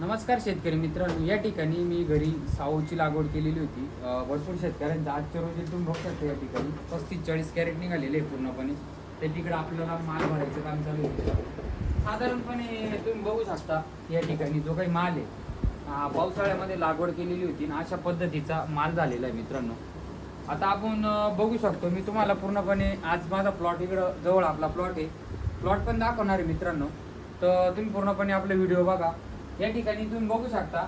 नमस्कार शेतकरी मित्रांनो. या ठिकाणी मी घरी साऊची लागवड केलेली होती. भरपूर शेतकऱ्यांचा आजच्या रोजी तुम्ही बघू शकता या ठिकाणी. पस्तीस चाळीस कॅरेट निघालेले आहे पूर्णपणे. ते तिकडे आपल्याला माल भरायचं काम चालू आहे. साधारणपणे तुम्ही बघू शकता या ठिकाणी जो काही माल आहे. पावसाळ्यामध्ये लागवड केलेली होती आणि अशा पद्धतीचा माल झालेला आहे मित्रांनो. आता आपण बघू शकतो. मी तुम्हाला पूर्णपणे आज माझा प्लॉट इकडं जवळ आपला प्लॉट आहे. प्लॉट पण दाखवणार आहे मित्रांनो. तर तुम्ही पूर्णपणे आपला व्हिडिओ बघा. या ठिकाणी तुम्ही बघू शकता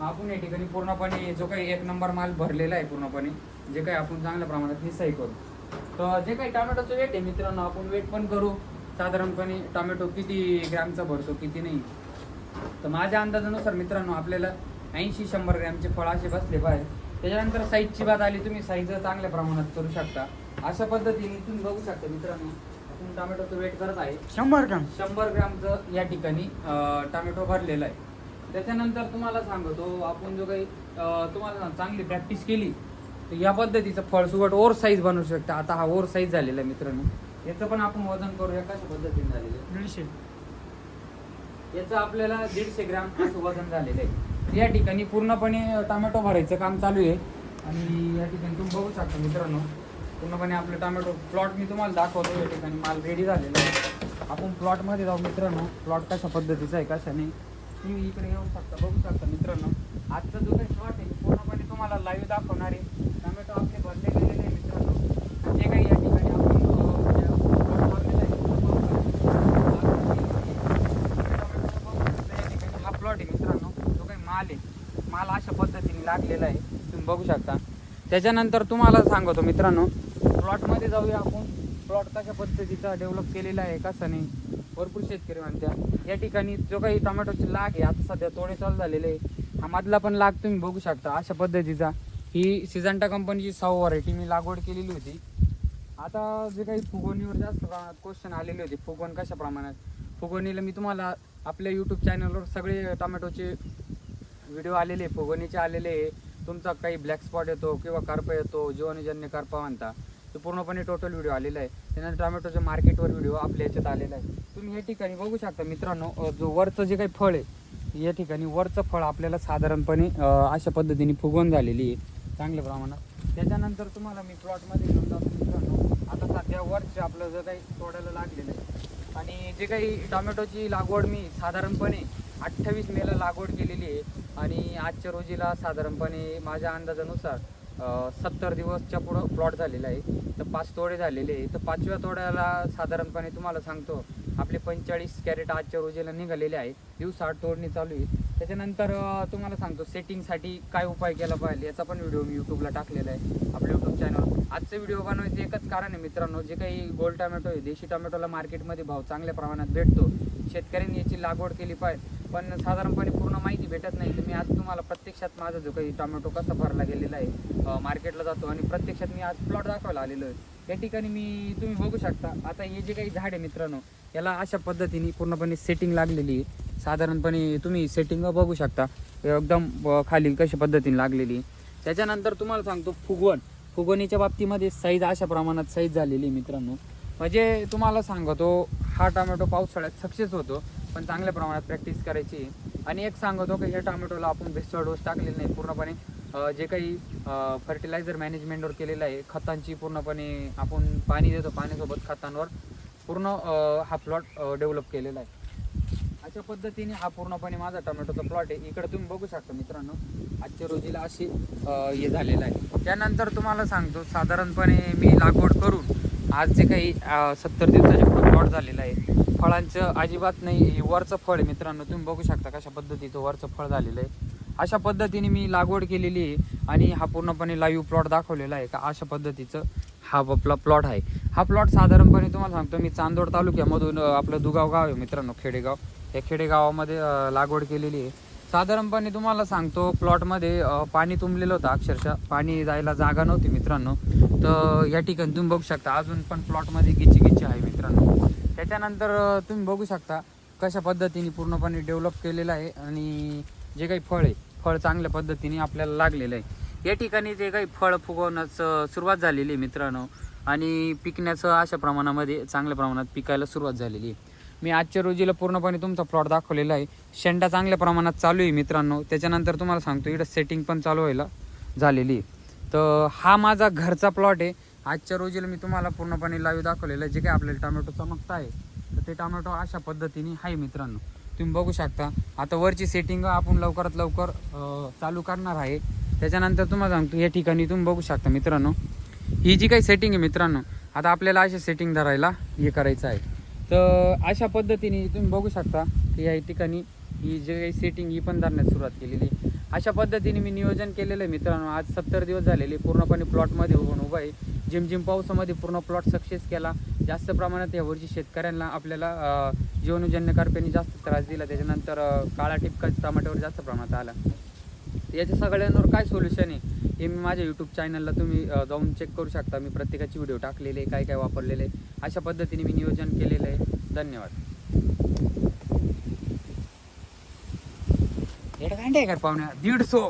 आपण या ठिकाणी पूर्णपणे जो काही एक नंबर माल भरलेला आहे पूर्णपणे जे काही आपण चांगल्या प्रमाणात निसाई करू. तर जे काही टोमॅटोचं वेट आहे मित्रांनो आपण वेट पण करू. साधारणपणे टोमॅटो किती ग्रॅमचा भरतो किती नाही. तर माझ्या अंदाजानुसार मित्रांनो आपल्याला ऐंशी शंभर ग्रॅमचे फळ असे बसले पाहिजे त्याच्यानंतर साईजची बात आली तुम्ही साईज चांगल्या प्रमाणात करू शकता. अशा पद्धतीने तुम्ही बघू शकता मित्रांनो आपण टोमॅटोचं वेट करत आहे. शंभर ग्राम. शंभर ग्रॅमचं या ठिकाणी टोमॅटो भरलेला आहे. त्याच्यानंतर तुम्हाला सांगतो आपण जो काही तुम्हाला चांगली प्रॅक्टिस केली तर या पद्धतीचं फळ सुगट ओव्हर साईज बनवू शकता. आता हा ओव्हर साईज झालेला आहे मित्रांनो. याचं पण आपण वजन करूया. कशा पद्धतीने झालेलं आहे? दीडशे. याचं आपल्याला दीडशे ग्रॅम असं वजन झालेलं आहे. या ठिकाणी पूर्णपणे टोमॅटो भरायचं काम चालू आहे. आणि या ठिकाणी तुम्ही बघू शकता मित्रांनो पूर्णपणे आपलं टोमॅटो प्लॉट मी तुम्हाला दाखवतो. या ठिकाणी माल रेडी झालेला आहे. आपण प्लॉटमध्ये जाऊ मित्रांनो. प्लॉट कशा पद्धतीचा आहे कशा नाही तुम्ही इकडे येऊ शकता बघू शकता मित्रांनो. आजचा जो काही शॉट आहे पूर्णपणे तुम्हाला लाईव्ह दाखवणार आहे. टोमॅटो आपले भरले गेलेले आहे मित्रांनो. जे काही या ठिकाणी आपण म्हणजे हा प्लॉट आहे मित्रांनो. जो काही माल आहे माल अशा पद्धतीने लागलेला आहे. तुम्ही बघू शकता. त्याच्यानंतर तुम्हाला सांगतो मित्रांनो प्लॉटमध्ये जाऊया आपण. प्लॉट कशा पद्धतीचा डेव्हलप केलेला आहे कसा नाही. भरपूर शेतकरी म्हणत्या. या ठिकाणी जो काही टोमॅटोची लाग आहे आता सध्या तोडे चालू झालेले आहे. हा मधला पण लाग तुम्ही बघू शकता अशा पद्धतीचा. ही सिजंटा कंपनीची सहा व्हरायटी मी लागवड केलेली होती. आता जे काही फुगवणीवर जास्त प्रमाणात क्वेश्चन आलेले होते फुगवण कशा प्रमाणात? फुगवणीला मी तुम्हाला आपल्या यूट्यूब चॅनलवर सगळे टोमॅटोचे व्हिडिओ आलेले फुगवणीचे आलेले आहे. तुमचा काही ब्लॅक स्पॉट येतो किंवा कार्प येतो जीवनजन्य कार्प म्हणता. तो पूर्णपणे टोटल व्हिडिओ आलेला आहे. त्यानंतर टोमॅटोचं मार्केटवर व्हिडिओ आपल्या याच्यात आलेला आहे. तुम्ही या ठिकाणी बघू शकता मित्रांनो जो वरचं जे काही फळ आहे या ठिकाणी वरचं फळ आपल्याला साधारणपणे अशा पद्धतीने फुगवून झालेली आहे चांगल्या प्रमाणात. त्याच्यानंतर तुम्हाला मी प्लॉटमध्ये घेऊन जातो मित्रांनो. आता सध्या वरचे आपलं जर काही तोडायला लागलेलं आहे आणि जे काही टोमॅटोची लागवड मी साधारणपणे अठ्ठावीस मेला लागवड केलेली आहे आणि आजच्या रोजीला साधारणपणे माझ्या अंदाजानुसार सत्तर दिवसच्या पुढं प्लॉट झालेला आहे. तर पाच तोडे झालेले आहे. तर पाचव्या तोड्याला साधारणपणे तुम्हाला सांगतो आपले पंचेचाळीस कॅरेट आजच्या रोजीला निघालेले आहे दिवसाआड तोडणी चालू आहे. त्याच्यानंतर तुम्हाला सांगतो सेटिंगसाठी काय उपाय केला पाहिजे याचा पण व्हिडिओ मी यूट्यूबला टाकलेला आहे आपल्या यूट्यूब चॅनल आजचं व्हिडिओ बनवायचं एकच कारण आहे मित्रांनो जे काही गोल्ड टोमॅटो आहे देशी टोमॅटोला मार्केटमध्ये भाव चांगल्या प्रमाणात भेटतो. शेतकऱ्यांनी याची लागवड केली पाहिजे. पण साधारणपणे पूर्ण माहिती भेटत नाही. तर मी आज तुम्हाला प्रत्यक्षात माझा जो काही टोमॅटो कसा भरला गेलेला आहे मार्केटला जातो आणि प्रत्यक्षात मी आज प्लॉट दाखवायला आलेलो आहे. या ठिकाणी मी तुम्ही बघू शकता आता हे जे काही झाड आहे मित्रांनो याला अशा पद्धतीने पूर्णपणे सेटिंग लागलेली आहे. साधारणपणे तुम्ही सेटिंग बघू शकता एकदम खाली कशा पद्धतीने लागलेली आहे. त्याच्यानंतर तुम्हाला सांगतो फुगवण. फुगवणीच्या बाबतीमध्ये साईज अशा प्रमाणात साईज झालेली आहे मित्रांनो. म्हणजे तुम्हाला सांगतो हा टोमॅटो पावसाळ्यात सक्सेस होतो. पण चांगल्या प्रमाणात प्रॅक्टिस करायची. आणि एक सांगतो की हे टोमॅटोला आपण भेसळ डोस टाकलेले नाही पूर्णपणे जे काही फर्टिलायझर मॅनेजमेंटवर केलेलं आहे खतांची पूर्णपणे आपण पाणी देतो पाण्यासोबत खतांवर पूर्ण हा प्लॉट डेव्हलप केलेला आहे. अशा पद्धतीने हा पूर्णपणे माझा टोमॅटोचा प्लॉट आहे. इकडे तुम्ही बघू शकता मित्रांनो आजच्या रोजीला अशी हे झालेलं आहे. त्यानंतर तुम्हाला सांगतो साधारणपणे मी लागवड करून आज जे काही सत्तर दिवसाचे प्लॉट झालेला आहे फळांचं अजिबात नाही हे वरचं फळ आहे मित्रांनो. तुम्ही बघू शकता कशा पद्धतीचं वरचं फळ झालेलं आहे. अशा पद्धतीने मी लागवड केलेली आहे आणि हा पूर्णपणे लाईव्ह प्लॉट दाखवलेला आहे का अशा पद्धतीचं हा आपला प्लॉट आहे. हा प्लॉट साधारणपणे तुम्हाला सांगतो मी चांदोड तालुक्यामधून आपलं दुगाव गाव आहे मित्रांनो खेडेगाव. या खेडेगावामध्ये लागवड केलेली आहे. साधारणपणे तुम्हाला सांगतो प्लॉटमध्ये पाणी तुंबलेलं होतं अक्षरशः. पाणी जायला जागा नव्हती मित्रांनो. तर या ठिकाणी तुम्ही बघू शकता अजून पण प्लॉटमध्ये गिच्ची गिची आहे मित्रांनो. त्याच्यानंतर तुम्ही बघू शकता कशा पद्धतीने पूर्णपणे डेव्हलप केलेलं आहे आणि जे काही फळ आहे फळ चांगल्या पद्धतीने आपल्याला लागलेलं आहे. या ठिकाणी जे काही फळ फुगवण्याचं सुरुवात झालेली आहे मित्रांनो आणि पिकण्याचं अशा प्रमाणामध्ये चांगल्या प्रमाणात पिकायला सुरुवात झालेली आहे. मी आजच्या रोजीला पूर्णपणे तुमचा प्लॉट दाखवलेला आहे. शेंडा चांगल्या प्रमाणात चालू आहे मित्रांनो. त्याच्यानंतर तुम्हाला सांगतो इकडं सेटिंग पण चालू व्हायला झालेली आहे. तर हा माझा घरचा प्लॉट आहे. आजच्या रोजीला मी तुम्हाला पूर्णपणे लाईव्ह दाखवलेलं आहे. जे काही आपल्याला टोमॅटो चमकता आहे तर ते टोमॅटो अशा पद्धतीने आहे मित्रांनो. तुम्ही बघू शकता. आता वरची सेटिंग आपण लवकरात लवकर चालू करणार आहे. त्याच्यानंतर तुम्हाला सांगतो या ठिकाणी तुम्ही बघू शकता मित्रांनो. ही जी काही सेटिंग आहे मित्रांनो आता आपल्याला अशी सेटिंग धरायला हे करायचं आहे. तर अशा पद्धतीने तुम्ही बघू शकता की या ठिकाणी ही जी काही सेटिंग ही पण धरण्यास सुरुवात केलेली आहे. अशा पद्धतीने मी नियोजन केलेलं आहे मित्रांनो. आज सत्तर दिवस झालेले. पूर्णपणे प्लॉटमध्ये उभून उभं आहे. जिम जिम पावसामध्ये पूर्ण प्लॉट सक्सेस केला. जास्त प्रमाणात यावरची शेतकऱ्यांना आपल्याला अं, जीवनजन्य जास्त त्रास दिला. त्याच्यानंतर काळा टिपका टमाट्यावर जास्त प्रमाणात आला. याच्या सगळ्यांवर काय सोल्युशन आहे हे मी माझ्या यूट्यूब चॅनलला तुम्ही जाऊन चेक करू शकता. मी प्रत्येकाची व्हिडिओ टाकलेले आहे, काय काय वापरलेले अशा पद्धतीने मी नियोजन केलेलं आहे. धन्यवाद. एवढं काय काय पाहुण्या दीडशो